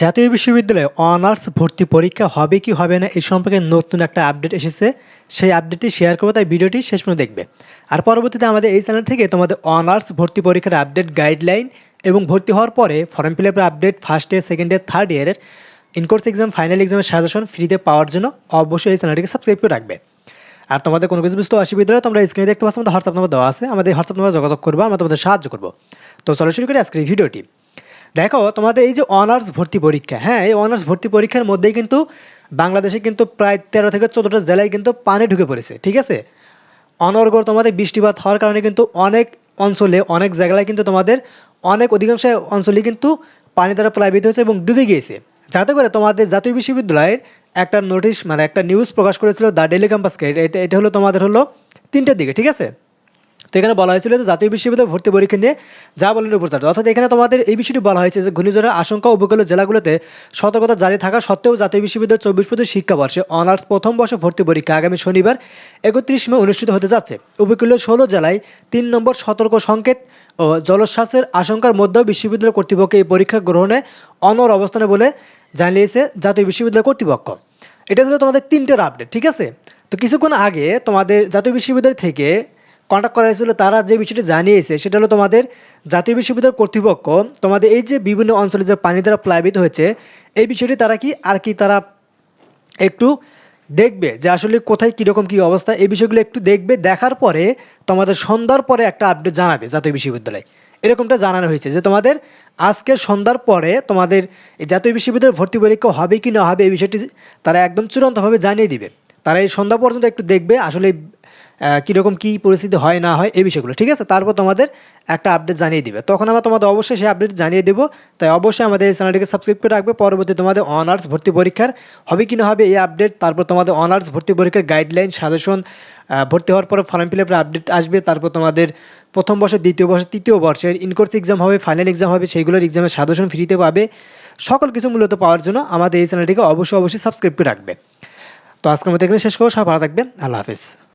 জাতীয় বিশ্ববিদ্যালয়ে অনার্স ভর্তি পরীক্ষা হবে কি হবে না এই সম্পর্কে নতুন একটা আপডেট এসেছে। সেই আপডেটটি শেয়ার করব, তাই ভিডিওটি শেষ পর্যন্ত দেখবে। আর পরবর্তীতে আমাদের এই চ্যানেল থেকে তোমাদের অনার্স ভর্তি পরীক্ষার আপডেট, গাইডলাইন এবং ভর্তি হওয়ার পরে ফর্ম ফিল আপের update first year second year third ইয়ারের ইনকোর্স এক্সাম ফাইনাল এক্সামের সাজেশন ফ্রিতে পাওয়ার জন্য অবশ্যই এই চ্যানেলটিকে সাবস্ক্রাইব করে রাখবে। আর তোমাদের কোনো কিছু বুঝতে অসুবিধা হলে তোমরা স্ক্রিনে দেখতে পাচ্ছ, আমাদের হোয়াটসঅ্যাপ নাম্বার দেওয়া আছে। আমাদের হোয়াটসঅ্যাপ নাম্বার যোগাযোগ করব, আমরা তোমাদের সাহায্য করব। তো চলো শুরু করি আজকের ভিডিওটি। দেখো, তোমাদের এই যে অনার্স ভর্তি পরীক্ষা হ্যাঁ এই অনার্স ভর্তি পরীক্ষার মধ্যেই কিন্তু বাংলাদেশে কিন্তু প্রায় তেরো থেকে চোদ্দোটা জেলায় কিন্তু পানি ঢুকে পড়েছে, ঠিক আছে? অনর্গল তোমাদের বৃষ্টিপাত হওয়ার কারণে কিন্তু অনেক অঞ্চলে, অনেক জায়গায় কিন্তু তোমাদের অনেক অধিকাংশ অঞ্চলে কিন্তু পানি দ্বারা প্লাবিত হয়েছে এবং ডুবে গিয়েছে। যাতে করে তোমাদের জাতীয় বিশ্ববিদ্যালয়ের একটা নোটিশ মানে একটা নিউজ প্রকাশ করেছিল দ্য ডেলি ক্যাম্পাসকে এটা এটা হলো তোমাদের হলো তিনটের দিকে, ঠিক আছে? তো এখানে বলা হয়েছিল যে জাতীয় বিশ্ববিদ্যালয় ভর্তি পরীক্ষা নিয়ে যা বলেন উপচার্য অর্থাৎ এখানে তোমাদের এই বিষয়টি বলা হয়েছে যে ঘূর্ণিঝড়ের আশঙ্কা উপকূলীয় জেলাগুলোতে সতর্কতা জারি থাকা সত্ত্বেও জাতীয় বিশ্ববিদ্যালয় চব্বিশ পঁচিশ শিক্ষাবর্ষে অনার্স প্রথম বর্ষ ভর্তি পরীক্ষা আগামী শনিবার একত্রিশ মে অনুষ্ঠিত হতে যাচ্ছে। উপকূলীয় ষোলো জেলায় তিন নম্বর সতর্ক সংকেত ও জলোচ্ছ্বাসের আশঙ্কার মধ্যেও বিশ্ববিদ্যালয় কর্তৃপক্ষ এই পরীক্ষা গ্রহণে অনর অবস্থানে বলে জানিয়েছে জাতীয় বিশ্ববিদ্যালয় কর্তৃপক্ষ। এটা ছিল তোমাদের তিনটের আপডেট ঠিক আছে? তো কিছুক্ষণ আগে তোমাদের জাতীয় বিশ্ববিদ্যালয় থেকে কন্ট্যাক্ট করা হয়েছিল, তারা যে বিষয়টি জানিয়েছে, সেটা হলো তোমাদের জাতীয় বিশ্ববিদ্যালয় কর্তৃপক্ষ, তোমাদের এই যে বিভিন্ন অঞ্চলে যে পানি দ্বারা প্লাবিত হয়েছে, এই বিষয়টি তারা কি, আর কি তারা একটু দেখবে যে আসলে কোথায় কীরকম কী অবস্থা, এই বিষয়গুলো একটু দেখবে, দেখার পরে তোমাদের সন্ধ্যার পরে একটা আপডেট জানাবে জাতীয় বিশ্ববিদ্যালয়। এরকমটা জানানো হয়েছে যে তোমাদের আজকে সন্ধ্যার পরে তোমাদের এই জাতীয় বিশ্ববিদ্যালয় ভর্তি পরীক্ষা হবে কি না হবে, এই বিষয়টি তারা একদম চূড়ান্তভাবে জানিয়ে দিবে। তারা এই সন্ধ্যা পর্যন্ত একটু দেখবে, আসলে কীরকম কি পরিস্থিতি হয়, না হয়, এই বিষয়গুলো, ঠিক আছে? তারপর তোমাদের একটা আপডেট জানিয়ে দিবে। তখন আমরা তোমাদের অবশ্যই সেই আপডেট জানিয়ে দেবো। তাই অবশ্যই আমাদের এই চ্যানেলটিকে সাবস্ক্রাইব করে রাখবে। পরবর্তী তোমাদের অনার্স ভর্তি পরীক্ষার হবে কি না হবে এই আপডেট তারপর তোমাদের অনার্স ভর্তি পরীক্ষার গাইডলাইন সাজেশন ভর্তি হওয়ার পরে ফর্ম ফিল আপডেট আসবে। তারপর তোমাদের প্রথম বর্ষের দ্বিতীয় বর্ষের তৃতীয় বর্ষের ইনকোর্স এক্সাম হবে ফাইনাল এক্সাম হবে সেইগুলোর এক্সামের সাজেশন ফ্রিতে পাবে। সকল কিছু মূলত পাওয়ার জন্য আমাদের এই চ্যানেলটিকে অবশ্যই অবশ্যই সাবস্ক্রাইব করে রাখবে। তো আজকের মতো এখানে শেষ করব। সব ভালো থাকবে আল্লাহ হাফিজ।